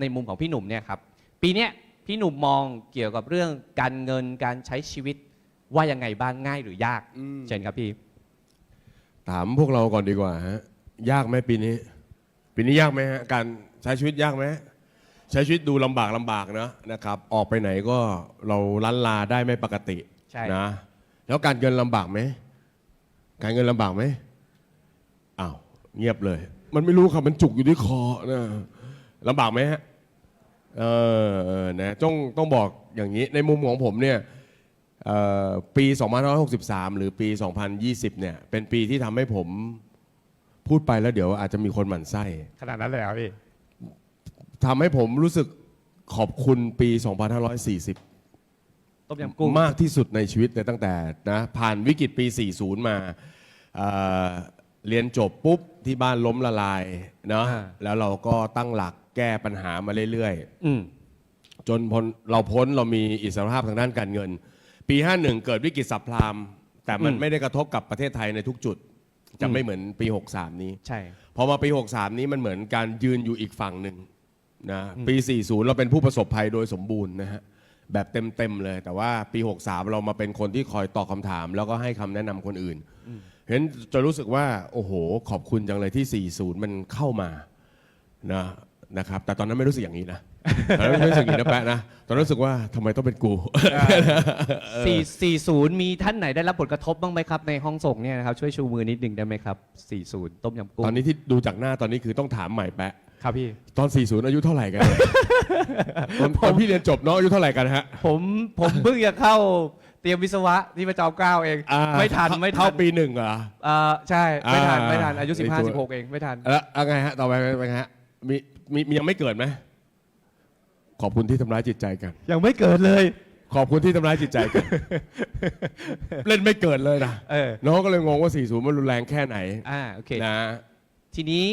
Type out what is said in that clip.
ในมุมของพี่หนุ่มเนี่ยครับปีเนี้ยพี่หนุ่มมองเกี่ยวกับเรื่องการเงินการใช้ชีวิตว่ายังไงบ้างง่ายหรือยากอืม เช่นครับพี่ ถามพวกเราก่อนดีกว่าฮะยากไหมปีนี้ ปีนี้ยากไหมฮะการใช้ชีวิตยากไหมใช้ชีวิตดูลำบากลำบากนะนะครับ ออกไปไหนก็เราลันลาได้ไม่ปกติใช่ นะแล้วการเงินลำบากไหมการเงินลำบากไหมอ้าวเงียบเลย มันไม่รู้ครับมันจุกอยู่ที่คอนะ ลำบากไหมฮะเออเออนะต้องต้องบอกอย่างนี้ในมุมของผมเนี่ยเอ่อปี 2563 หรือปี 2020 เนี่ย เป็นปีที่ทำให้ผมพูดไปแล้วเดี๋ยวอาจจะมีคนหมั่นไส้ขนาดนั้นเลยครับพี่ ทำให้ผมรู้สึกขอบคุณปี 2540 ต้มยำกุ้งมากที่สุดในชีวิตเลยตั้งแต่นะผ่านวิกฤตปี 40 มาเอ่อ เรียนจบปุ๊บที่บ้านล้มละลายเนาะอ่า แล้วเราก็ตั้งหลักแก้ปัญหามาเรื่อยอืม ๆ จนพ้นเราพ้นเรามีอิสรภาพทางด้านการเงิน ปี 51 เกิดวิกฤตสับพลามแต่มันอืมไม่ได้กระทบกับประเทศไทยในทุกจุด จะอืม ไม่เหมือนปี 63 นี้ ใช่ พอมาปี 63 นี้มันเหมือนการยืนอยู่อีกฝั่งหนึ่งนะปี 40 เราเป็นผู้ประสบภัยโดยสมบูรณ์นะฮะ แบบเต็มๆเลย แต่ว่าปี 63 เรามาเป็นคนที่คอยตอบคำถาม แล้วก็ให้คำแนะนำคนอื่น เห็นจะรู้สึกว่าโอ้โห ขอบคุณจังเลยที่ 40 มันเข้ามานะนะครับ แต่ตอนนั้นไม่รู้สึกอย่างนี้นะตอนนั้นไม่รู้สึกอย่างนี้นะแปะนะ ตอนนั้นรู้สึกว่าทำไมต้องเป็นกู สี่สี่ศูนย์มีท่านไหนได้รับผลกระทบบ้างไหมครับ ในห้องส่งเนี่ยนะครับช่วยชูมือนิดหนึ่งได้ไหมครับสี่ศูนย์ต้มยำกุ้ง ตอนนี้ที่ดูจากหน้าตอนนี้คือต้องถามใหม่แปะ ครับพี่ ตอน 40 อายุเท่าไหร่กัน ตอนตอนพี่เรียนจบเนาะอายุเท่าไหร่กันฮะ ผมผมเพิ่งจะเข้าเตรียมวิศวะที่พระจอมเกล้าเอง อ่าไม่ทันไม่ทัเท่านปีหนึ่งเหรอ เอ่อใช่ไม่ทันอ่าไม่ทันอายุไอ้15ตัว16 เองไม่ทัน แล้วเอาไงฮะ ต่อไปไปไงฮะมีมีมียังไม่เกิดไหมขอบคุณที่ทำร้ายจิตใจกัน ยังไม่เกิดเลย ขอบคุณที่ทำร้ายจิตใจกัน เล่นไม่เกิดเลยนะเออน้องก็เลยงงว่า 40 มันรุนแรงแค่ไหนอ่าโอเค นะ ทีนี้